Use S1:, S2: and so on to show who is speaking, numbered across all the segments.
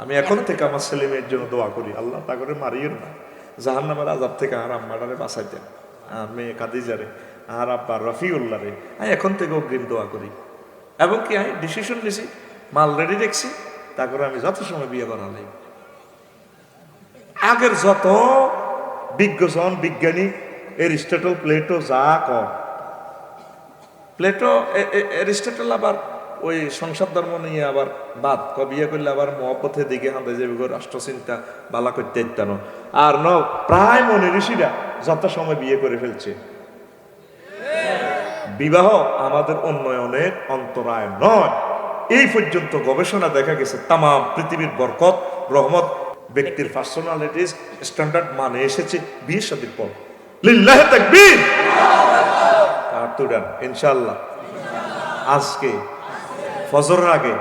S1: আমি এখন থেকে আমার ছেলে মেয়ের জন্য দোয়া করি, আল্লাহ তা করে মারিও না। জাহান নামের আজাব থেকে আর আম্মাটারে বাঁচাইতেন। আর মেয়ে কাদিজারে, আর আব্বা রফিউল্লাহ রে আমি এখন থেকে অগ্রিম দোয়া করি। এবং কি আমি ডিসিশন নিছি, মাল রেডি দেখছি, তা করে আমি যত সময় বিয়ে করা নাই আগের যত বিজ্ঞজন বিজ্ঞানী, এরিস্টটল, প্লেটো যা কর প্লেটো এরিস্টটল আবার ওই সংসার ধর্ম নিয়ে আবার বাদ। ক বিয়ে করলে আবার মহব্বতের দিকে হাতে যাবে রাষ্ট্রচিন্তা বালা করতে ইত্যানো আর ন, প্রায় মনে ঋষিরা যত সময় বিয়ে করে ফেলছে, বিবাহ আমাদের উন্নয়নের অন্তরায় নয়। এই পর্যন্ত গবেষণা দেখা গেছে তাম পৃথিবীর বরকত, রহমত, ব্যক্তির পার্সোনালিটিস স্ট্যান্ডার্ড মানে এসেছে বিয়ের সাথে পর। তাকবীর! আর আজকে ফজর আগে?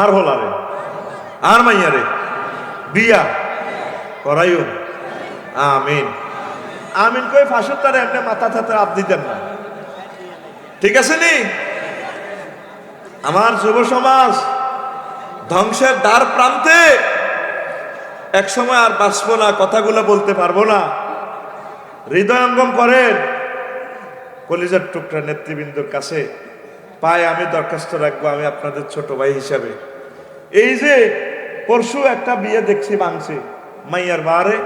S1: আর হলারে আর মাইয়ারে বিয়া? করাইও আমিন। আমিন কই ফাঁসুর তারা এমনি মাথা থাতে আপ দিতেন না। ঠিক আছে নি? আমার যুব সমাজ, ধ্বংসের দ্বার প্রান্তে এক সময় আর বাঁচবো না, কথাগুলো বলতে পারব না। হৃদয়ঙ্গম করেন কলিজার টুকরা নেতৃবৃন্দর কাছে। পায়ে আমি দরখাস্ত রাখব, আমি আপনাদের ছোট ভাই হিসাবে। এই যে, পরশু একটা বিয়ে দেখছি বাংছে মাইয়ার বারে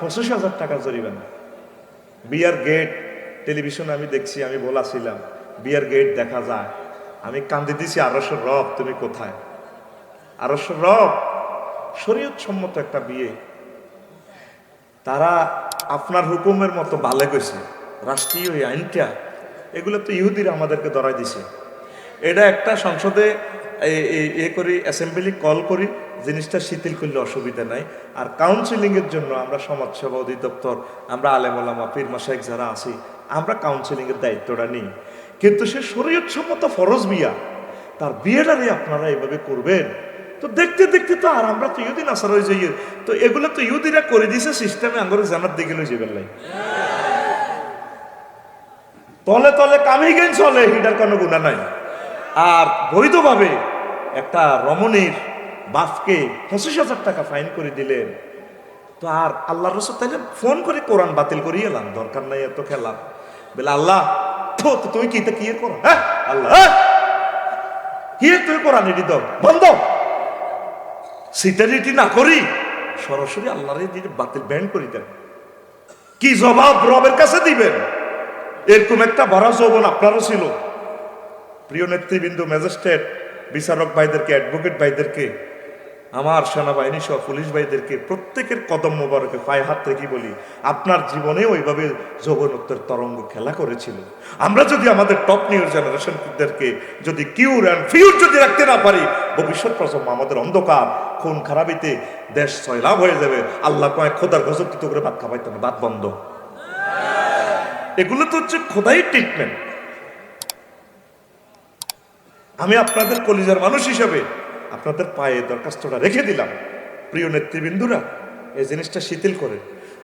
S1: পঁচিশ হাজার টাকা জরিমানা। বিয়ার গেট টেলিভিশন আমি দেখছি, আমি বলাছিলাম বিয়ার গেট দেখা যায়। আমি কান্দি দিছি আরশো রব, তুমি কোথায়? আরশো রব শরীয়ত সম্মত একটা বিয়ে। তারা আপনার হুকুমের মতো বালে গেছে। রাষ্ট্রীয় আইনটা, এগুলো তো ইহুদিরা আমাদেরকে ধরাই দিছে। এটা একটা সংসদে এ- করি অ্যাসেম্বলি কল করি, জিনিসটা শিথিল করলে অসুবিধা নাই। আর কাউন্সিলিং এর জন্য আমরা সমাজসেবা অধিদপ্তর, আমরা আলেমলামা পীর মাসাইক যারা আছি, আমরা কাউন্সিলিং এর দায়িত্বটা নিই। কিন্তু সে শরীয়ত সম্মত ফরজ বিয়া তার বিয়েটারে আপনারা এভাবে করবেন? তো দেখতে দেখতে তো আর আমরা তো ইহুদিন আসার হয়ে যাই তো এগুলো তো ইহুদিরা করে দিছে সিস্টেমে আঙ্গুরে জানার দিকে লই যাবেন তলে তলে কামি গেন চলে হিটার কোনো গুণা নাই। আর বৈধভাবে একটা রমণীর বাপকে পঁচিশ হাজার টাকা ফাইন করে দিলেন। তো আর আল্লাহ রসুল তাইলে ফোন করে কোরআন বাতিল করিয়ে এলাম দরকার নাই এত খেলাম। বলে আল্লাহ থো, তো তুমি কি তো কি করো হ্যাঁ আল্লাহ হ্যাঁ? কি তুমি কোরআন এটি দাও বন্ধ। সিটারিটি না করি সরাসরি আল্লাহরে বাতিল ব্যান করে দেন। কি জবাব রবের কাছে দিবেন? এরকম একটা ভরা যৌবন আপনারও ছিল। প্রিয় নেতৃবৃন্দ, ম্যাজিস্ট্রেট, বিচারক ভাইদেরকে অ্যাডভোকেট ভাইদেরকে, আমার সেনাবাহিনী সহ পুলিশ ভাইদেরকে, প্রত্যেকের কদম মোবারকে পায়ে হাত রেখে বলি, আপনার জীবনে ওইভাবে যৌবনত্বের তরঙ্গ খেলা করেছিল। আমরা যদি আমাদের টপ নিউর জেনারেশনদেরকে যদি কিউর অ্যান্ড ফিউর যদি রাখতে না পারি, ভবিষ্যৎ প্রজন্ম আমাদের অন্ধকার, খুন খারাপিতে দেশ সয়লাভ হয়ে যাবে। আল্লাহ কয়, খোদার গজব করে ভাত খাবাইতে না ভাত বন্ধ। এগুলো তো হচ্ছে খোদাই ট্রিটমেন্ট আমি আপনাদের কলিজার মানুষ হিসেবে আপনাদের পায়ে দরখাস্তটা রেখে দিলাম। প্রিয় নেতৃবৃন্দুরা, এই জিনিসটা শিথিল করে